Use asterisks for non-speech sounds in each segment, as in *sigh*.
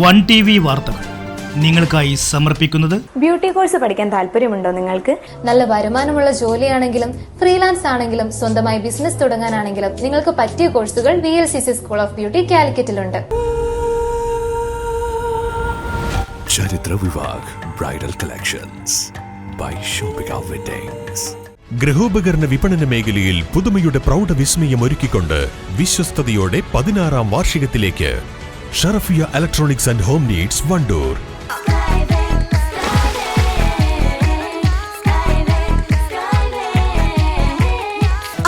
One T V വാർത്തകൾ നിങ്ങൾക്കായി സമർപ്പിക്കുന്നത് ബ്യൂട്ടി കോഴ്സ് പഠിക്കാൻ താല്പര്യമുണ്ടോ നിങ്ങൾക്ക്? നല്ല വരുമാനമുള്ള ജോലിയാണെങ്കിലും ഫ്രീലാൻസ് ആണെങ്കിലും സ്വന്തമായി ബിസിനസ് തുടങ്ങാനാണെങ്കിലും നിങ്ങൾക്ക് പറ്റിയ കോഴ്സുകൾ V L C C school of beauty കാലിക്കറ്റിലുണ്ട്. ചരിത്ര Vivah bridal collections by shopping weddings. ഗൃഹോപകരണ വിപണന മേഖലയിൽ പുതുമയുടെ പ്രൗഢ വിസ്മയം ഒരുക്കിക്കൊണ്ട് വിശ്വസ്തയോടെ പതിനാറാം വാർഷികത്തിലേക്ക് Sharafiya electronics and home needs Wandoor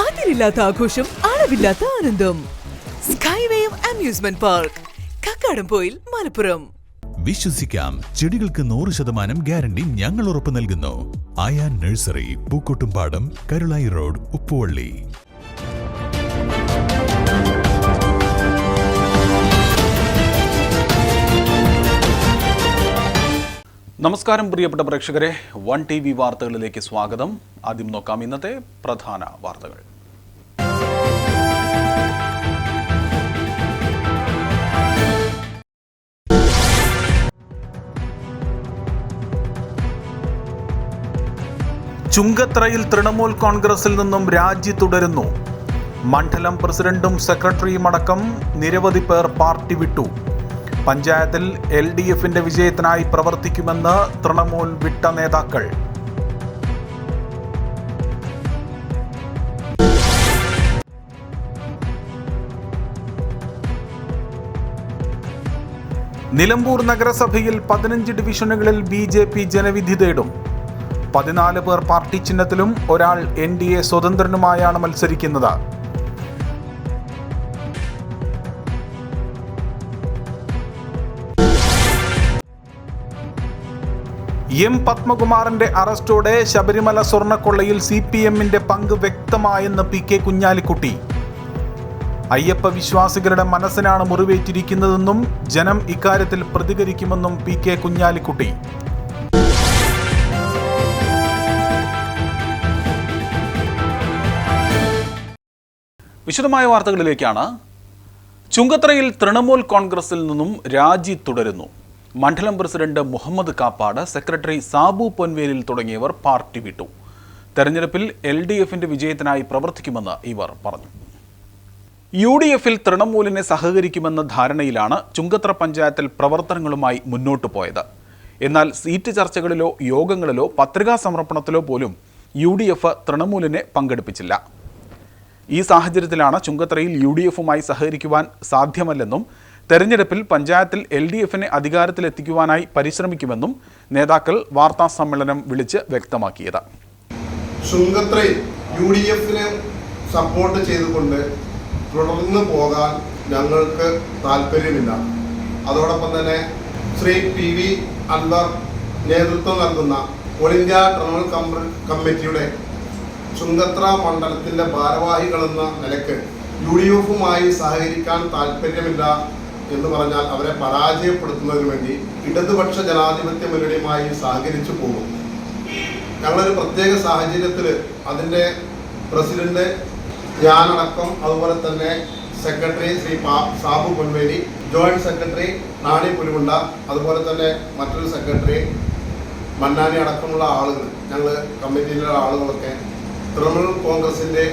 അതിരില്ലാത്ത ആഘോഷം അളവില്ലാത്ത ആനന്ദം. Skywave amusement park Kakkadampoyil Malappuram. വിശ്വസിക്കാം ചെടികൾക്ക് നൂറ് ശതമാനം ഗ്യാരണ്ടി ഞങ്ങൾ ഉറപ്പു നൽകുന്നു. Ayan nursery Pookkottumpadam Karulai road Uppuvally. നമസ്കാരം പ്രിയപ്പെട്ട പ്രേക്ഷകരെ. വൺ ടി വി വാർത്തകളിലേക്ക് സ്വാഗതം. ആദ്യം നോക്കാം ഇന്നത്തെ പ്രധാന വാർത്തകൾ. ചുങ്കത്രയിൽ തൃണമൂൽ കോൺഗ്രസിൽ നിന്നും രാജി തുടരുന്നു. മണ്ഡലം പ്രസിഡന്റും സെക്രട്ടറിയും അടക്കം നിരവധി പേർ പാർട്ടി വിട്ടു. പഞ്ചായത്തിൽ എൽ ഡി എഫിന്റെ വിജയത്തിനായി പ്രവർത്തിക്കുമെന്ന് തൃണമൂൽ വിട്ട നേതാക്കൾ. നിലമ്പൂർ നഗരസഭയിൽ പതിനഞ്ച് ഡിവിഷനുകളിൽ ബി ജെ പി ജനവിധി തേടും. പതിനാല് പേർ പാർട്ടി ചിഹ്നത്തിലും ഒരാൾ എൻ ഡി എ സ്വതന്ത്രനുമായാണ് മത്സരിക്കുന്നത്. എം പത്മകുമാറിന്റെ അറസ്റ്റോടെ ശബരിമല സ്വർണക്കൊള്ളയിൽ സി പി എമ്മിന്റെ പങ്ക് വ്യക്തമായെന്ന് പി കെ കുഞ്ഞാലിക്കുട്ടി. അയ്യപ്പ വിശ്വാസികളുടെ മനസ്സിനാണ് മുറിവേറ്റിരിക്കുന്നതെന്നും ജനം ഇക്കാര്യത്തിൽ പ്രതികരിക്കുമെന്നും പി കെ കുഞ്ഞാലിക്കുട്ടി. വിശദമായ വാർത്തകളിലേക്കാണ്. ചുങ്കത്രയിൽ തൃണമൂൽ കോൺഗ്രസിൽ നിന്നും രാജി തുടരുന്നു. മണ്ഡലം പ്രസിഡന്റ് മുഹമ്മദ് കാപ്പാട് സെക്രട്ടറി സാബു പൊൻവേലിൽ തുടങ്ങിയവർ പാർട്ടി വിട്ടു. തെരഞ്ഞെടുപ്പിൽ എൽ ഡി എഫിന്റെ വിജയത്തിനായി പ്രവർത്തിക്കുമെന്ന് ഇവർ പറഞ്ഞു. യു ഡി എഫിൽ തൃണമൂലിനെ സഹകരിക്കുമെന്ന ധാരണയിലാണ് ചുങ്കത്ര പഞ്ചായത്തിൽ പ്രവർത്തനങ്ങളുമായി മുന്നോട്ടു പോയത്. എന്നാൽ സീറ്റ് ചർച്ചകളിലോ യോഗങ്ങളിലോ പത്രികാ സമർപ്പണത്തിലോ പോലും യു ഡി എഫ് തൃണമൂലിനെ പങ്കെടുപ്പിച്ചില്ല. ഈ സാഹചര്യത്തിലാണ് ചുങ്കത്രയിൽ യു ഡി എഫുമായി സഹകരിക്കുവാൻ സാധ്യമല്ലെന്നും തെരഞ്ഞെടുപ്പിൽ പഞ്ചായത്തിൽ എൽ ഡി എഫിനെ അധികാരത്തിലെത്തിക്കുവാനായി പരിശ്രമിക്കുമെന്നും നേതാക്കൾ വാർത്താ സമ്മേളനം വിളിച്ച് വ്യക്തമാക്കിയത്. ചുങ്കത്രയിൽ യു സപ്പോർട്ട് ചെയ്തുകൊണ്ട് തുടർന്ന് പോകാൻ ഞങ്ങൾക്ക് താല്പര്യമില്ല അതോടൊപ്പം തന്നെ ശ്രീ പി വി അൻവർ നേതൃത്വം നൽകുന്ന ഓൾ ഇന്ത്യ കമ്പ- കമ്മിറ്റിയുടെ ചുങ്കത്ര മണ്ഡലത്തിന്റെ ഭാരവാഹികളെന്ന നിലയ്ക്ക് യു ഡി എഫുമായി സഹകരിക്കാൻ താല്പര്യമില്ല എന്ന് പറഞ്ഞാൽ അവരെ പരാജയപ്പെടുത്തുന്നതിന് വേണ്ടി ഇടതുപക്ഷ ജനാധിപത്യ മുന്നണിയുമായി സഹകരിച്ചു പോകും. ഞങ്ങളൊരു പ്രത്യേക സാഹചര്യത്തിൽ അതിന്റെ പ്രസിഡന്റ് ഞാനടക്കം അതുപോലെ തന്നെ secretary Shri Sabu Ponveli joint secretary Nani Pulimunda അതുപോലെ തന്നെ മറ്റൊരു സെക്രട്ടറി മണ്ണാനി അടക്കമുള്ള ആളുകൾ ഞങ്ങൾ കമ്മിറ്റിയിലുള്ള ആളുകളൊക്കെ തൃണമൂൽ കോൺഗ്രസിന്റെ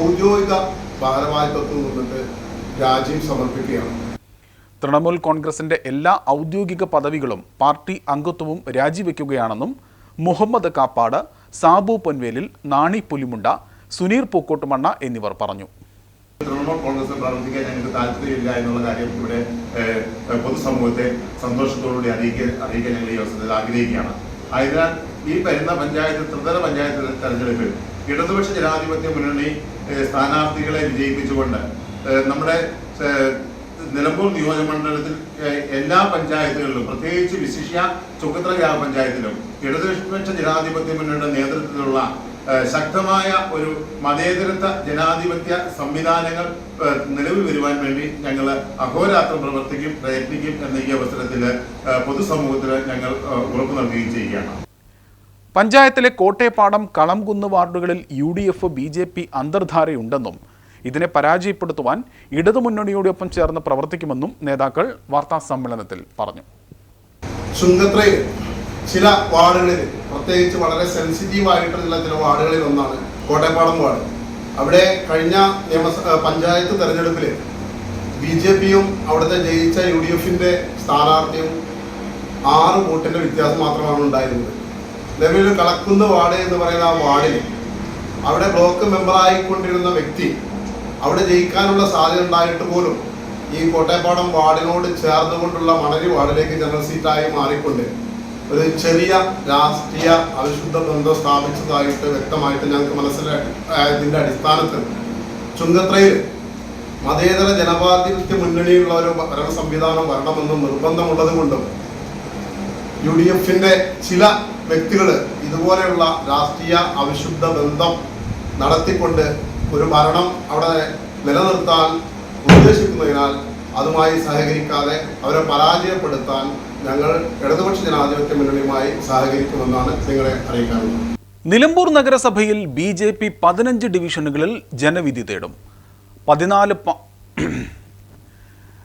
ഔദ്യോഗിക ഭാരവാഹിത്വത്തിൽ നിന്നിട്ട് രാജ്യം സമർപ്പിക്കുകയാണ്. തൃണമൂൽ കോൺഗ്രസിന്റെ എല്ലാ ഔദ്യോഗിക പദവികളും പാർട്ടി അംഗത്വവും രാജിവെക്കുകയാണെന്നും മുഹമ്മദ് കാപ്പാട് സാബു പൊൻവേലിൽ നാണി പുലിമുണ്ട സുനീർ പൂക്കോട്ടുമണ്ണ എന്നിവർ പറഞ്ഞു. തൃണമൂൽ കോൺഗ്രസ് പ്രവർത്തിക്കാൻ ഞങ്ങൾക്ക് താല്പര്യമില്ല എന്നുള്ള കാര്യം ഇവിടെ പൊതുസമൂഹത്തെ സന്തോഷത്തോടുകൂടി അറിയിക്കാൻ അറിയിക്കാൻ ഞങ്ങൾ ഈ അവസരത്തിൽ ആഗ്രഹിക്കുകയാണ്. അതിനാൽ ഈ വരുന്ന പഞ്ചായത്ത് ത്രിതല പഞ്ചായത്ത് തെരഞ്ഞെടുപ്പിൽ ഇടതുപക്ഷ ജനാധിപത്യ മുന്നണി സ്ഥാനാർത്ഥികളെ വിജയിപ്പിച്ചുകൊണ്ട് നമ്മുടെ നിലമ്പൂർ നിയോജകമണ്ഡലത്തിൽ എല്ലാ പഞ്ചായത്തുകളിലും പ്രത്യേകിച്ച് വിശിഷ്യ ചുക്കത്ര ഗ്രാമപഞ്ചായത്തിലും ഇടതുപക്ഷ ജനാധിപത്യ മുന്നണിയുടെ നേതൃത്വത്തിലുള്ള ശക്തമായ ഒരു മതേതരത്വ ജനാധിപത്യ സംവിധാനങ്ങൾ നിലവിൽ വരുവാൻ വേണ്ടി ഞങ്ങൾ അഹോരാത്രം പ്രവർത്തിക്കും പ്രയത്നിക്കും എന്ന ഈ അവസരത്തിൽ പൊതുസമൂഹത്തിന് ഞങ്ങൾ ഉറപ്പു നൽകുകയും ചെയ്യുകയാണ്. പഞ്ചായത്തിലെ കോട്ടയപ്പാടം കളംകുന്ന് വാർഡുകളിൽ U D F B J P അന്തർധാരയുണ്ടെന്നും ഇതിനെ പരാജയപ്പെടുത്തുവാൻ ഇടതുമുന്നണിയോടൊപ്പം ചേർന്ന് പ്രവർത്തിക്കുമെന്നും നേതാക്കൾ വാർത്താ സമ്മേളനത്തിൽ പറഞ്ഞു. ചില വാർഡുകളിൽ പ്രത്യേകിച്ച് വളരെ സെൻസിറ്റീവ് ആയിട്ടുള്ള ചില വാർഡുകളിൽ ഒന്നാണ് കോട്ടയപ്പാടം വാർഡ്. അവിടെ കഴിഞ്ഞ നിയമസഭ പഞ്ചായത്ത് തെരഞ്ഞെടുപ്പിൽ ബി ജെ പിയും അവിടുത്തെ ജയിച്ച യു ഡി എഫിന്റെ സ്ഥാനാർത്ഥിയും ആറ് വോട്ടിന്റെ വ്യത്യാസം മാത്രമാണ് ഉണ്ടായിരുന്നത്. നിലവിൽ കളക്കുന്ന് വാർഡ് എന്ന് പറയുന്ന ആ വാർഡിൽ അവിടെ ബ്ലോക്ക് മെമ്പറായിക്കൊണ്ടിരുന്ന വ്യക്തി അവിടെ ജയിക്കാനുള്ള സാധ്യത ഉണ്ടായിട്ട് പോലും ഈ കോട്ടയപ്പാടം വാർഡിനോട് ചേർന്നുകൊണ്ടുള്ള മണലി വാർഡിലേക്ക് ജനറൽ സീറ്റായി മാറിക്കൊണ്ട് ഒരു ചെറിയ രാഷ്ട്രീയ അവിശുദ്ധ ബന്ധം സ്ഥാപിച്ചതായിട്ട് വ്യക്തമായിട്ട് ഞങ്ങൾക്ക് മനസ്സിലായതിന്റെ അടിസ്ഥാനത്തിൽ ചുങ്കത്രയിൽ മതേതര ജനപാധിപത്യ മുന്നണിയുള്ള ഒരു ഭരണ സംവിധാനം വരണമെന്നും നിർബന്ധമുള്ളത് കൊണ്ടും യു ഡി എഫിന്റെ ചില വ്യക്തികൾ ഇതുപോലെയുള്ള രാഷ്ട്രീയ അവിശുദ്ധ ബന്ധം നടത്തിക്കൊണ്ട് ഒരു ഭരണം അവിടെ നിലനിർത്താൻ ഉദ്ദേശിക്കുന്നതിനാൽ അതുമായി സഹകരിക്കാതെ അവരെ പരാജയപ്പെടുത്താൻ ഞങ്ങൾ ഇടതുപക്ഷ ജനാധിപത്യ മുന്നണിയുമായി സഹകരിക്കുമെന്നാണ് നിങ്ങളെ അറിയിക്കാറുള്ളത് നിലമ്പൂർ നഗരസഭയിൽ ബി ജെ പി പതിനഞ്ച് ഡിവിഷനുകളിൽ ജനവിധി തേടും. പതിനാല്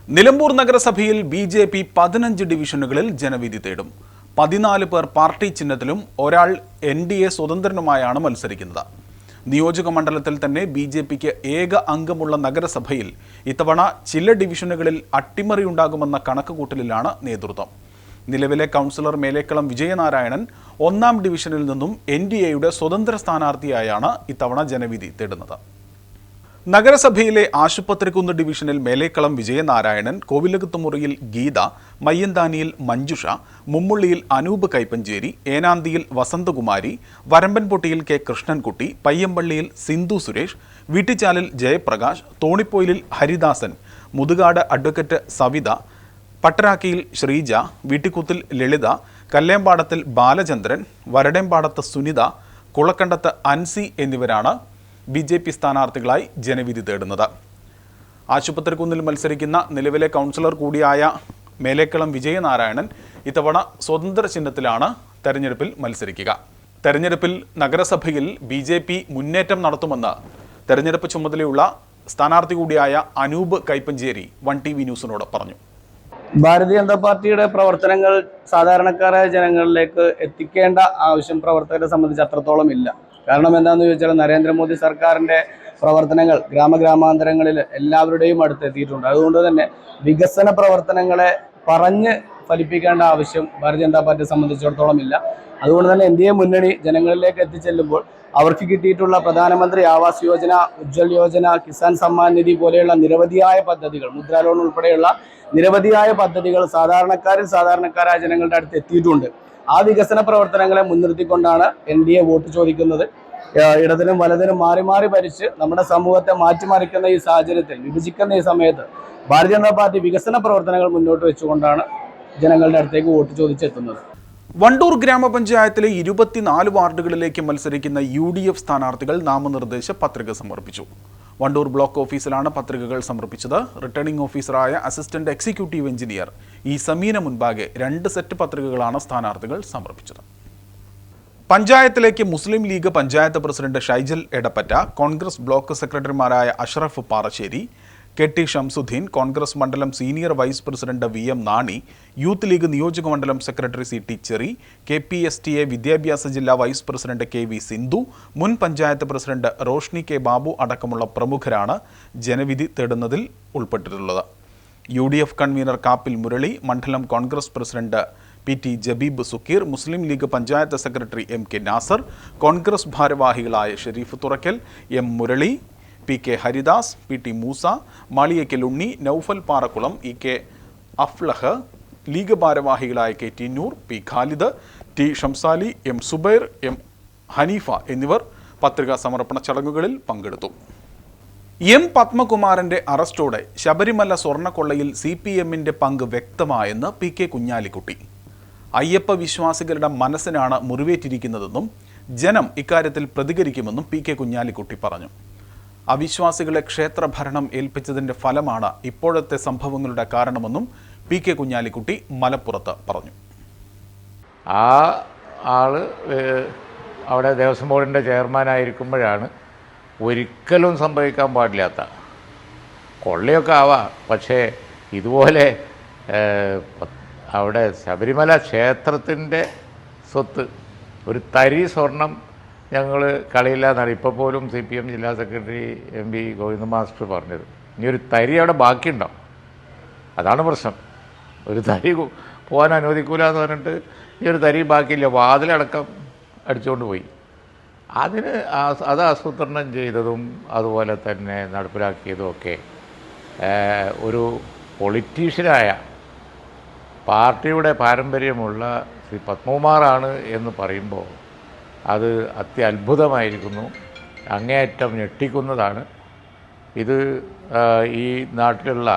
നിലമ്പൂർ നഗരസഭയിൽ ബി ജെ പി പതിനഞ്ച് ഡിവിഷനുകളിൽ ജനവിധി തേടും. പതിനാല് പേർ പാർട്ടി ചിഹ്നത്തിലും ഒരാൾ എൻ ഡി എ സ്വതന്ത്രനുമായാണ് മത്സരിക്കുന്നത്. നിയോജക മണ്ഡലത്തിൽ തന്നെ ബി ജെ പിക്ക് ഏക അംഗമുള്ള നഗരസഭയിൽ ഇത്തവണ ചില ഡിവിഷനുകളിൽ അട്ടിമറിയുണ്ടാകുമെന്ന കണക്കുകൂട്ടലിലാണ് നേതൃത്വം. നിലവിലെ കൗൺസിലർ മേലേക്കളം വിജയനാരായണൻ ഒന്നാം ഡിവിഷനിൽ നിന്നും എൻ ഡി എയുടെ സ്വതന്ത്ര സ്ഥാനാർത്ഥിയായാണ് ഇത്തവണ ജനവിധി തേടുന്നത്. നഗരസഭയിലെ ആശുപത്രിക്കുന്ന് ഡിവിഷനിൽ മേലേക്കളം വിജയനാരായണൻ കോവിലകത്തുമുറിയിൽ ഗീത മയ്യന്താനിയിൽ മഞ്ജുഷ മുമ്മുള്ളിയിൽ അനൂപ് കൈപ്പഞ്ചേരി ഏനാന്തിയിൽ വസന്തകുമാരി വരമ്പൻപൊട്ടിയിൽ കെ കൃഷ്ണൻകുട്ടി പയ്യമ്പള്ളിയിൽ സിന്ധു സുരേഷ് വീട്ടിച്ചാലിൽ ജയപ്രകാശ് തോണിപ്പോയിലിൽ ഹരിദാസൻ മുതുകാട് അഡ്വക്കേറ്റ് സവിത പട്ടരാക്കിയിൽ ശ്രീജ വീട്ടിക്കുത്തിൽ ലളിത കല്ലേമ്പാടത്തിൽ ബാലചന്ദ്രൻ വരടേമ്പാടത്ത് സുനിത കുളക്കണ്ടത്ത് അൻസി എന്നിവരാണ് ബി ജെ പി സ്ഥാനാർത്ഥികളായി ജനവിധി തേടുന്നത്. ആശുപത്രിക്കുന്നിൽ മത്സരിക്കുന്ന നിലവിലെ കൗൺസിലർ കൂടിയായ മേലേക്കളം വിജയനാരായണൻ ഇത്തവണ സ്വതന്ത്ര ചിഹ്നത്തിലാണ് തെരഞ്ഞെടുപ്പിൽ മത്സരിക്കുക. തെരഞ്ഞെടുപ്പിൽ നഗരസഭയിൽ ബി ജെ പി മുന്നേറ്റം നടത്തുമെന്ന് തെരഞ്ഞെടുപ്പ് ചുമതലയുള്ള സ്ഥാനാർത്ഥി കൂടിയായ Anoop Kaippancheri one T V ന്യൂസിനോട് പറഞ്ഞു. ഭാരതീയ ജനതാ പാർട്ടിയുടെ പ്രവർത്തനങ്ങൾ സാധാരണക്കാരായ ജനങ്ങളിലേക്ക് എത്തിക്കേണ്ട ആവശ്യം പ്രവർത്തകരെ സംബന്ധിച്ച് അത്രത്തോളം ഇല്ല. കാരണം എന്താണെന്ന് ചോദിച്ചാൽ നരേന്ദ്രമോദി സർക്കാരിന്റെ പ്രവർത്തനങ്ങൾ ഗ്രാമഗ്രാമാന്തരങ്ങളിൽ എല്ലാവരുടെയും അടുത്ത് എത്തിയിട്ടുണ്ട്. അതുകൊണ്ട് തന്നെ വികസന പ്രവർത്തനങ്ങളെ പറഞ്ഞ് ഫലിപ്പിക്കേണ്ട ആവശ്യം ഭാരതീയ ജനതാ പാർട്ടിയെ സംബന്ധിച്ചിടത്തോളം ഇല്ല. അതുകൊണ്ട് തന്നെ എൻ മുന്നണി ജനങ്ങളിലേക്ക് എത്തിച്ചെല്ലുമ്പോൾ അവർക്ക് കിട്ടിയിട്ടുള്ള പ്രധാനമന്ത്രി ആവാസ് യോജന ഉജ്ജ്വൽ യോജന കിസാൻ സമ്മാൻ നിധി പോലെയുള്ള നിരവധിയായ പദ്ധതികൾ മുദ്രാ ലോൺ ഉൾപ്പെടെയുള്ള നിരവധിയായ പദ്ധതികൾ സാധാരണക്കാരിൽ സാധാരണക്കാരായ ജനങ്ങളുടെ അടുത്ത് എത്തിയിട്ടുണ്ട്. ആ വികസന പ്രവർത്തനങ്ങളെ മുൻനിർത്തിക്കൊണ്ടാണ് എൻ ഡി എ വോട്ട് ചോദിക്കുന്നത്. ഇടതിനും വലതിനും മാറി മാറി ഭരിച്ച് നമ്മുടെ സമൂഹത്തെ മാറ്റിമറിക്കുന്ന ഈ സാഹചര്യത്തിൽ വിഭജിക്കുന്ന ഈ സമയത്ത് ഭാരതീയ ജനതാ പാർട്ടി വികസന പ്രവർത്തനങ്ങൾ മുന്നോട്ട് വെച്ചുകൊണ്ടാണ് ജനങ്ങളുടെ അടുത്തേക്ക് വോട്ട് ചോദിച്ചെത്തുന്നത്. വണ്ടൂർ ഗ്രാമപഞ്ചായത്തിലെ ഇരുപത്തിനാല് വാർഡുകളിലേക്ക് മത്സരിക്കുന്ന യു ഡി എഫ് സ്ഥാനാർത്ഥികൾ നാമനിർദ്ദേശ പത്രിക സമർപ്പിച്ചു. വണ്ടൂർ ബ്ലോക്ക് ഓഫീസിലാണ് പത്രികകൾ സമർപ്പിച്ചത്. റിട്ടേണിംഗ് ഓഫീസറായ അസിസ്റ്റന്റ് എക്സിക്യൂട്ടീവ് എഞ്ചിനീയർ ഈ സമീന മുൻപാകെ രണ്ട് സെറ്റ് പത്രികകളാണ് സ്ഥാനാർത്ഥികൾ സമർപ്പിച്ചത്. പഞ്ചായത്തിലേക്ക് മുസ്ലിം ലീഗ് പഞ്ചായത്ത് പ്രസിഡന്റ് ഷൈജൽ എടപ്പറ്റ കോൺഗ്രസ് ബ്ലോക്ക് സെക്രട്ടറിമാരായ അഷ്റഫ് പാറശ്ശേരി കെ ടി ഷംസുദ്ദീൻ കോൺഗ്രസ് മണ്ഡലം senior vice president V M Nani youth League നിയോജക മണ്ഡലം secretary C T Cherry K P S T A വിദ്യാഭ്യാസ ജില്ലാ vice president K V Sindhu മുൻ പഞ്ചായത്ത് പ്രസിഡന്റ് റോഷ്നി കെ ബാബു അടക്കമുള്ള പ്രമുഖരാണ് ജനവിധി തേടുന്നതിൽ ഉൾപ്പെട്ടിട്ടുള്ളത്. U D F convener Kappil Murali മണ്ഡലം Congress president P T Jabeeb Sukkeer Muslim League panchayat secretary M K Nasar Congress ഭാരവാഹികളായ Sharif Thurakkal M Murali P K Haridas P T Moosa Maliyakkal Unni Noufal Parakkulam E K Aflah League ഭാരവാഹികളായ K T Noor P Khalid T Shamsali M Subair M Haneefa എന്നിവർ പത്രികാ സമർപ്പണ ചടങ്ങുകളിൽ പങ്കെടുത്തു. M പത്മകുമാറിന്റെ അറസ്റ്റോടെ ശബരിമല സ്വർണക്കൊള്ളയിൽ സി പി എമ്മിന്റെ പങ്ക് വ്യക്തമായെന്ന് പി കെ കുഞ്ഞാലിക്കുട്ടി. അയ്യപ്പ വിശ്വാസികളുടെ മനസ്സിനാണ് മുറിവേറ്റിരിക്കുന്നതെന്നും ജനം ഇക്കാര്യത്തിൽ പ്രതികരിക്കുമെന്നും പി കെ കുഞ്ഞാലിക്കുട്ടി പറഞ്ഞു. അവിശ്വാസികളെ ക്ഷേത്രഭരണം ഏൽപ്പിച്ചതിന്റെ ഫലമാണ് ഇപ്പോഴത്തെ സംഭവങ്ങളുടെ കാരണമെന്നും പി കെ കുഞ്ഞാലിക്കുട്ടി മലപ്പുറത്ത് പറഞ്ഞു. ആ ആൾ അവിടെ ദേവസ്വം ബോർഡിന്റെ ചെയർമാനായിരിക്കുമ്പോഴാണ് ഒരിക്കലും സംഭവിക്കാൻ പാടില്ലാത്ത. കൊള്ളയൊക്കെ ആവാം പക്ഷേ ഇതുപോലെ അവിടെ ശബരിമല ക്ഷേത്രത്തിന്റെ സ്വത്ത് ഒരു തരി സ്വർണം ഞങ്ങൾ കളിയില്ല എന്നാണ് ഇപ്പോൾ പോലും സി പി എം ജില്ലാ secretary M P Govinda master പറഞ്ഞത്. ഇനി ഒരു തരി അവിടെ ബാക്കിയുണ്ടാവും. അതാണ് പ്രശ്നം. ഒരു തരി പോകാൻ അനുവദിക്കൂല എന്ന് പറഞ്ഞിട്ട് ഈ ഒരു തരി ബാക്കിയില്ല. വാതിലടക്കം അടിച്ചുകൊണ്ട് പോയി. അതിന് അത് ആസൂത്രണം ചെയ്തതും അതുപോലെ തന്നെ നടപ്പിലാക്കിയതും ഒക്കെ ഒരു പൊളിറ്റീഷ്യനായ പാർട്ടിയുടെ പാരമ്പര്യമുള്ള ശ്രീ പത്മകുമാറാണ് എന്ന് പറയുമ്പോൾ അത് അത്യത്ഭുതമായിരിക്കുന്നു. അങ്ങേയറ്റം ഞെട്ടിക്കുന്നതാണ്. ഇത് ഈ നാട്ടിലുള്ള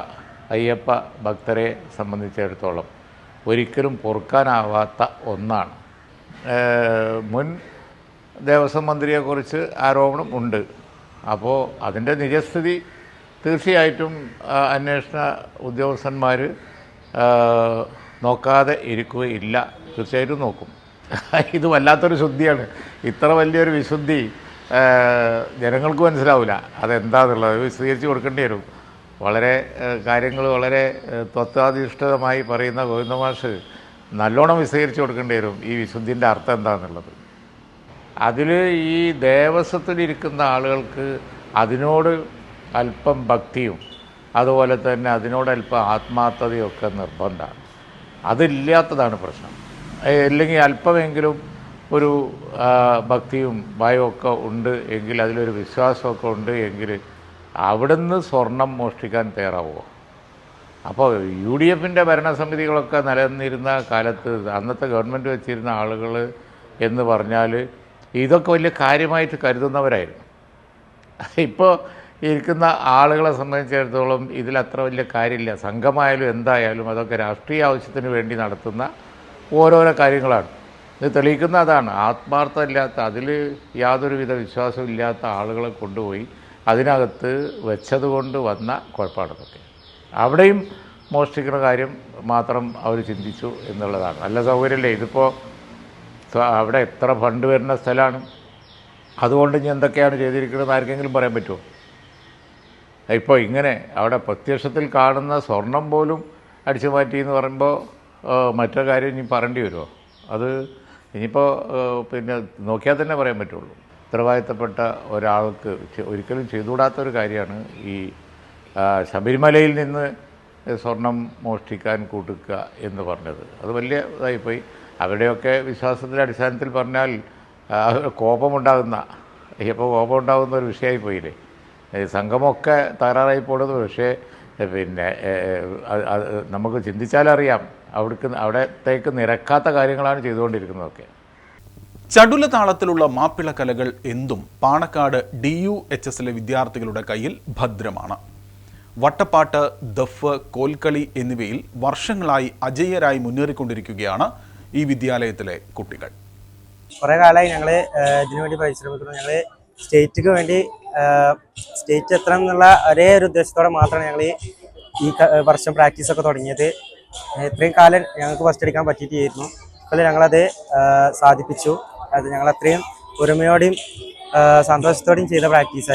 അയ്യപ്പ ഭക്തരെ സംബന്ധിച്ചിടത്തോളം ഒരിക്കലും പൊറുക്കാനാവാത്ത ഒന്നാണ്. മുൻ ദേവസ്വം മന്ത്രിയെക്കുറിച്ച് ആരോപണം ഉണ്ട്. അപ്പോൾ അതിന്റെ നിജസ്ഥിതി തീർച്ചയായിട്ടും അന്വേഷണ ഉദ്യോഗസ്ഥന്മാർ നോക്കാതെ ഇരിക്കുകയില്ല. തീർച്ചയായിട്ടും നോക്കും. *laughs* ഇത് വല്ലാത്തൊരു ശുദ്ധിയാണ്. ഇത്ര വലിയൊരു വിശുദ്ധി ജനങ്ങൾക്ക് മനസ്സിലാവില്ല അതെന്താന്നുള്ളത് വിശദീകരിച്ച് കൊടുക്കേണ്ടി വരും. വളരെ കാര്യങ്ങൾ വളരെ തത്വാധിഷ്ഠിതമായി പറയുന്ന ഗോവിന്ദമാഷ് നല്ലോണം വിശദീകരിച്ച് കൊടുക്കേണ്ടി വരും. ഈ വിശുദ്ധിന്റെ അർത്ഥം എന്താണെന്നുള്ളത് അതിൽ ഈ ദേവസ്വത്തിലിരിക്കുന്ന ആളുകൾക്ക് അതിനോട് അല്പം ഭക്തിയും അതുപോലെ തന്നെ അതിനോട് അല്പം ആത്മാർത്ഥതയൊക്കെ നിർബന്ധമാണ്. അതില്ലാത്തതാണ് പ്രശ്നം. അല്ലെങ്കിൽ അല്പമെങ്കിലും ഒരു ഭക്തിയും ഭയമൊക്കെ ഉണ്ട് എങ്കിൽ അതിലൊരു വിശ്വാസമൊക്കെ ഉണ്ട് എങ്കിൽ അവിടുന്ന് സ്വർണം മോഷ്ടിക്കാൻ തയ്യാറാവുമോ അപ്പോൾ യു ഡി എഫിന്റെ ഭരണസമിതികളൊക്കെ നിലനിന്നിരുന്ന കാലത്ത് അന്നത്തെ ഗവൺമെന്റ് വെച്ചിരുന്ന ആളുകൾ എന്ന് പറഞ്ഞാൽ ഇതൊക്കെ വലിയ കാര്യമായിട്ട് കരുതുന്നവരായിരുന്നു. ഇപ്പോൾ ഇരിക്കുന്ന ആളുകളെ സംബന്ധിച്ചിടത്തോളം ഇതിലത്ര വലിയ കാര്യമില്ല. സംഘമായാലും എന്തായാലും അതൊക്കെ രാഷ്ട്രീയ ആവശ്യത്തിന് വേണ്ടി നടത്തുന്ന ഓരോരോ കാര്യങ്ങളാണ്. ഇത് തെളിയിക്കുന്ന അതാണ്. ആത്മാർത്ഥമില്ലാത്ത അതിൽ യാതൊരുവിധ വിശ്വാസം ഇല്ലാത്ത ആളുകളെ കൊണ്ടുപോയി അതിനകത്ത് വെച്ചതുകൊണ്ട് വന്ന കുഴപ്പമാണതൊക്കെ അവിടെയും മോഷ്ടിക്കുന്ന കാര്യം മാത്രം അവർ ചിന്തിച്ചു എന്നുള്ളതാണ്. നല്ല സൗകര്യമല്ലേ. ഇതിപ്പോൾ അവിടെ എത്ര ഫണ്ട് വരുന്ന സ്ഥലമാണ് അതുകൊണ്ട് ഇനി എന്തൊക്കെയാണ് ചെയ്തിരിക്കുന്നത് ആർക്കെങ്കിലും പറയാൻ പറ്റുമോ? ഇപ്പോൾ ഇങ്ങനെ അവിടെ പ്രത്യക്ഷത്തിൽ കാണുന്ന സ്വർണം പോലും അടിച്ചു മാറ്റി എന്ന് പറയുമ്പോൾ മറ്റൊരു കാര്യം ഇനി പറയേണ്ടി വരുമോ അത് ഇനിയിപ്പോൾ പിന്നെ നോക്കിയാൽ തന്നെ പറയാൻ പറ്റുള്ളൂ. ഉത്തരവാദിത്തപ്പെട്ട ഒരാൾക്ക് ഒരിക്കലും ചെയ്തുകൂടാത്തൊരു കാര്യമാണ് ഈ ശബരിമലയിൽ നിന്ന് സ്വർണം മോഷ്ടിക്കാൻ കൂട്ടുക എന്ന് പറഞ്ഞത്. അത് വലിയ ഇതായിപ്പോയി. അവരുടെയൊക്കെ വിശ്വാസത്തിന്റെ അടിസ്ഥാനത്തിൽ പറഞ്ഞാൽ കോപമുണ്ടാകുന്ന ഇപ്പോൾ കോപമുണ്ടാകുന്ന ഒരു വിഷയമായി പോയില്ലേ സംഘമൊക്കെ തകരാറായി പോണത്. പക്ഷേ പിന്നെ നമുക്ക് ചിന്തിച്ചാലറിയാം. അവിടേക്ക് അവിടത്തേക്ക് നിരക്കാത്ത കാര്യങ്ങളാണ് ചെയ്തുകൊണ്ടിരിക്കുന്നതൊക്കെ. ചടുല താളത്തിലുള്ള മാപ്പിള കലകൾ എന്തും പാണക്കാട് ഡി യു എച്ച് എസിലെ വിദ്യാർത്ഥികളുടെ കയ്യിൽ ഭദ്രമാണ്. വട്ടപ്പാട്ട് ദഫ് കോൽക്കളി എന്നിവയിൽ വർഷങ്ങളായി അജയ്യരായി മുന്നേറിക്കൊണ്ടിരിക്കുകയാണ് ഈ വിദ്യാലയത്തിലെ കുട്ടികൾ. കുറേ കാലമായി ഞങ്ങൾ ഇതിനുവേണ്ടി പരിശ്രമിക്കുന്നു. ഞങ്ങൾ സ്റ്റേറ്റിക്ക് വേണ്ടി സ്റ്റേറ്റ് എത്തണം എന്നുള്ള ഒരേ ഒരു ഉദ്ദേശത്തോടെ മാത്രമാണ് ഞങ്ങൾ ഈ വർഷം പ്രാക്ടീസൊക്കെ തുടങ്ങിയത്. ഇത്രയും കാലം ഞങ്ങൾക്ക് ഫസ്റ്റ് അടിക്കാൻ പറ്റിയിട്ടായിരുന്നു അപ്പോൾ ഞങ്ങളത് സാധിപ്പിച്ചു. അത് ഞങ്ങൾ അത്രയും ഒരുമയോടെയും സന്തോഷത്തോടെയും ചെയ്ത പ്രാക്ടീസ്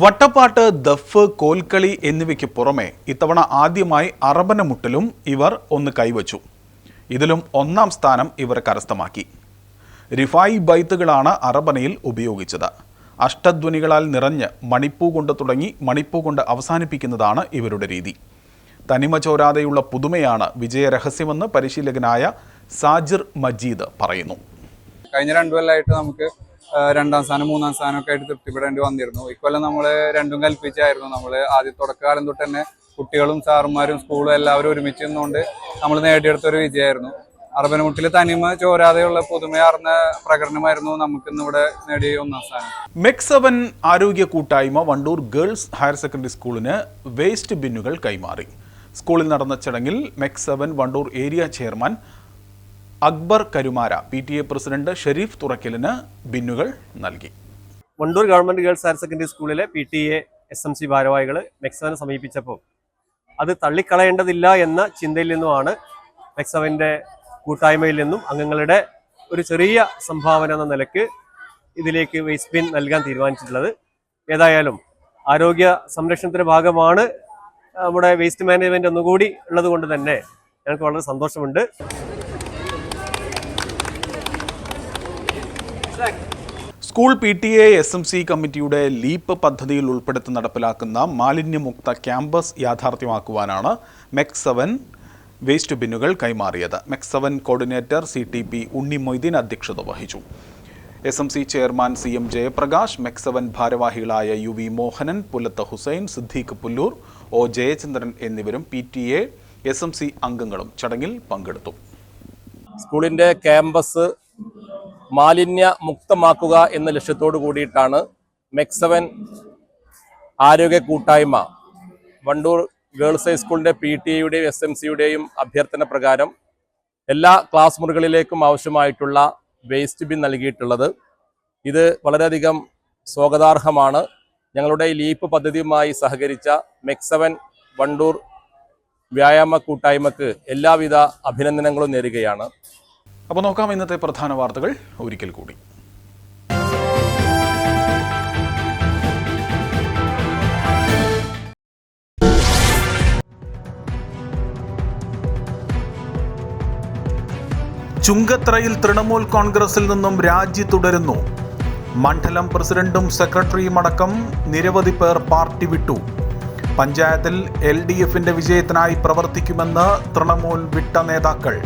വട്ടപ്പാട്ട് ദഫ് കോൽക്കളി എന്നിവയ്ക്ക് പുറമെ ഇത്തവണ ആദ്യമായി അറബനമുട്ടലും ഇവർ ഒന്ന് കൈവച്ചു. ഇതിലും ഒന്നാം സ്ഥാനം ഇവർ കരസ്ഥമാക്കി. റിഫായി ബൈത്തുകളാണ് അറബനയിൽ ഉപയോഗിച്ചത്. അഷ്ടധ്വനികളാൽ നിറഞ്ഞ് മണിപ്പൂ കൊണ്ട് തുടങ്ങി മണിപ്പൂ കൊണ്ട് അവസാനിപ്പിക്കുന്നതാണ് ഇവരുടെ രീതി. തനിമ ചോരാതെയുള്ള പുതുമയാണ് വിജയരഹസ്യമെന്ന് പരിശീലകനായ സാജിർ മജീദ് പറയുന്നു. കഴിഞ്ഞ രണ്ടു കൊല്ലമായിട്ട് നമുക്ക് രണ്ടാം സ്ഥാനം മൂന്നാം സ്ഥാനം ഒക്കെ ആയിട്ട് തൃപ്തിപ്പെടേണ്ടി വന്നിരുന്നു. ഇക്കൊല്ലം നമ്മൾ രണ്ടും കൽപ്പിച്ചായിരുന്നു. നമ്മൾ ആദ്യ തുടക്കകാലം തൊട്ട് തന്നെ കുട്ടികളും സാറുമാരും സ്കൂളും എല്ലാവരും ഒരുമിച്ച് നിന്നുകൊണ്ട് നമ്മൾ നേടിയെടുത്തൊരു വിജയമായിരുന്നു. അറബനമുട്ടിൽ തനിമ ചോരാതെയുള്ള പുതുമയാർന്ന പ്രകടനമായിരുന്നു നമുക്ക് ഇന്നിവിടെ നേടിയ ഒന്നാം സ്ഥാനം. മെക്സവൻ ആരോഗ്യ കൂട്ടായ്മ വണ്ടൂർ ഗേൾസ് ഹയർ സെക്കൻഡറി സ്കൂളിന് വേസ്റ്റ് ബിന്നുകൾ കൈമാറി. സ്കൂളിൽ നടന്ന ചടങ്ങിൽ mec seven Wandoor area chairman Akbar Karumara P T A president Shereef തുറക്കലിന് ബിന്നുകൾ നൽകി. Wandoor government girls higher secondary സ്കൂളിലെ P T A S M C ഭാരവാഹികൾ മെക്സവനെ സമീപിച്ചപ്പോൾ അത് തള്ളിക്കളയേണ്ടതില്ല എന്ന ചിന്തയിൽ നിന്നുമാണ് മെക്സവന്റെ കൂട്ടായ്മയിൽ നിന്നും അംഗങ്ങളുടെ ഒരു ചെറിയ സംഭാവന എന്ന നിലയ്ക്ക് ഇതിലേക്ക് വേസ്റ്റ് ബിൻ നൽകാൻ തീരുമാനിച്ചിട്ടുള്ളത്. ഏതായാലും ആരോഗ്യ സംരക്ഷണത്തിന്റെ ഭാഗമാണ് നമ്മുടെ വേസ്റ്റ് മാനേജ്മെന്റ് ഒന്നുകൂടി ഉള്ളത് കൊണ്ട് തന്നെ ഞങ്ങൾക്ക് വളരെ സന്തോഷമുണ്ട്. School P T A S M C കമ്മിറ്റിയുടെ ലീപ്പ് പദ്ധതിയിൽ ഉൾപ്പെടുത്തി നടപ്പിലാക്കുന്ന മാലിന്യമുക്ത ക്യാമ്പസ് യാഥാർത്ഥ്യമാക്കുവാനാണ് മെക് സെവൻ വേസ്റ്റ് ബിന്നുകൾ കൈമാറിയത്. Mec seven coordinator C T P Unni Moideen അധ്യക്ഷത വഹിച്ചു. S M C chairman C M Jayaprakash mec seven ഭാരവാഹികളായ U V Mohanan Pulath Hussain Siddique Pullur O Jayachandran എന്നിവരും P T A S M C അംഗങ്ങളും ചടങ്ങിൽ പങ്കെടുത്തു. സ്കൂളിന്റെ campus മാലിന്യ മുക്തമാക്കുക എന്ന ലക്ഷ്യത്തോടു കൂടിയിട്ടാണ് മെക്സവൻ ആരോഗ്യ കൂട്ടായ്മ വണ്ടൂർ ഗേൾസ് ഹൈസ്കൂളിന്റെ പി ടി എയുടെയും എസ് എം സിയുടെയും അഭ്യർത്ഥന പ്രകാരം എല്ലാ ക്ലാസ് മുറികളിലേക്കും ആവശ്യമായിട്ടുള്ള വേസ്റ്റ് ബിൻ നൽകിയിട്ടുള്ളത്. ഇത് വളരെയധികം സ്വാഗതാർഹമാണ്. ഞങ്ങളുടെ ലീപ്പ് പദ്ധതിയുമായി സഹകരിച്ച മെക്സവൻ വണ്ടൂർ വ്യായാമ കൂട്ടായ്മക്ക് എല്ലാവിധ അഭിനന്ദനങ്ങളും നേരുകയാണ്. അപ്പോൾ നോക്കാം ഇന്നത്തെ പ്രധാന വാർത്തകൾ ഒരിക്കൽ കൂടി. ചുങ്കത്രയിൽ തൃണമൂൽ കോൺഗ്രസിൽ നിന്നും രാജി തുടരുന്നു. മണ്ഡലം പ്രസിഡന്റും സെക്രട്ടറിയും അടക്കം നിരവധി പേർ പാർട്ടി വിട്ടു. പഞ്ചായത്തിൽ എൽ ഡി എഫിന്റെ വിജയത്തിനായി പ്രവർത്തിക്കുമെന്ന് തൃണമൂൽ വിട്ട നേതാക്കൾ.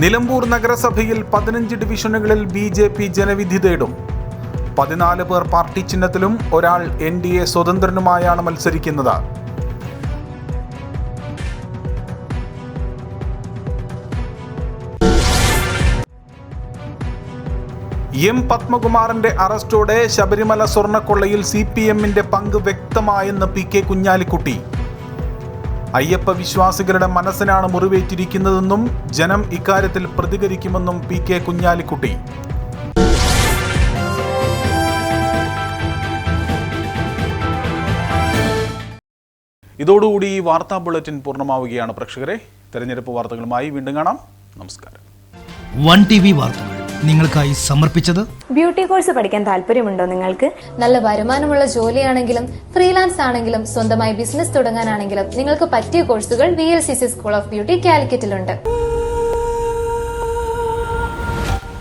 നിലമ്പൂർ നഗരസഭയിൽ പതിനഞ്ച് ഡിവിഷനുകളിൽ ബി ജെ പി ജനവിധി തേടും. പതിനാല് പേർ പാർട്ടി ചിഹ്നത്തിലും ഒരാൾ എൻ ഡി എ സ്വതന്ത്രനുമായാണ് മത്സരിക്കുന്നത്. എം പത്മകുമാറിന്റെ അറസ്റ്റോടെ ശബരിമല സ്വർണക്കൊള്ളയിൽ സി പി എമ്മിന്റെ പങ്ക് വ്യക്തമായെന്ന് പി കെ കുഞ്ഞാലിക്കുട്ടി. അയ്യപ്പ വിശ്വാസികളുടെ മനസ്സിനാണ് മുറിവേറ്റിരിക്കുന്നതെന്നും ജനം ഇക്കാര്യത്തിൽ പ്രതികരിക്കുമെന്നും പി കെ കുഞ്ഞാലിക്കുട്ടി. ഇതോടുകൂടി ഈ വാർത്താ ബുള്ളറ്റിൻ പൂർണമാവുകയാണ് പ്രേക്ഷകരെ. തെരഞ്ഞെടുപ്പ് വാർത്തകളുമായി വീണ്ടും കാണാം. നമസ്കാരം. വൺ ടി വി വാർത്തകൾ. നിങ്ങൾക്കായി സമർപ്പിച്ചത്? ബ്യൂട്ടി കോഴ്സ് പഠിക്കാൻ താല്പര്യമുണ്ടോ നിങ്ങൾക്ക്? നല്ല വരുമാനമുള്ള ജോലിയാണെങ്കിലും ഫ്രീലാൻസ് ആണെങ്കിലും സ്വന്തമായി ബിസിനസ് തുടങ്ങാനാണെങ്കിലും നിങ്ങൾക്ക് പറ്റിയ കോഴ്സുകൾ V L C C school of beauty കാലിക്കറ്റിലുണ്ട്.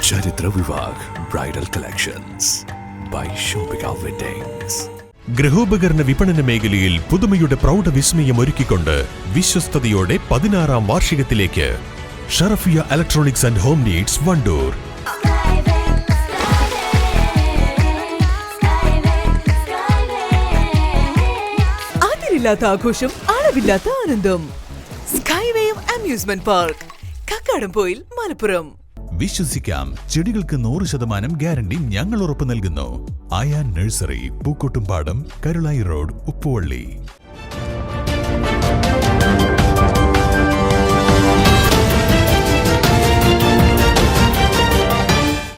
ചരിത്ര വിവാഹ് ബ്രൈഡൽ കളക്ഷൻസ് ബൈ ഷോപിക വെഡിങ്സ് ഗൃഹോപകരണ വിപണന മേഖലയിൽ പുതുമയുടെ പ്രൗഢ വിസ്മയം ഒരുക്കിക്കൊണ്ട് വിശ്വസ്തയോടെ പതിനാറാം വാർഷികത്തിലേക്ക്. Sharafiya electronics and home needs Wandoor. അതിരില്ലാത്ത ആഘോഷം അളവില്ലാത്ത ആനന്ദം. Skywave amusement park Kakkadampoyil Malappuram. വിശ്വസിക്കാം ചെടികൾക്ക് നൂറ് ശതമാനം ഗ്യാരണ്ടി ഞങ്ങൾ ഉറപ്പു നൽകുന്നു. Ayan nursery Pookkottumpadam Karulai road Uppuvally.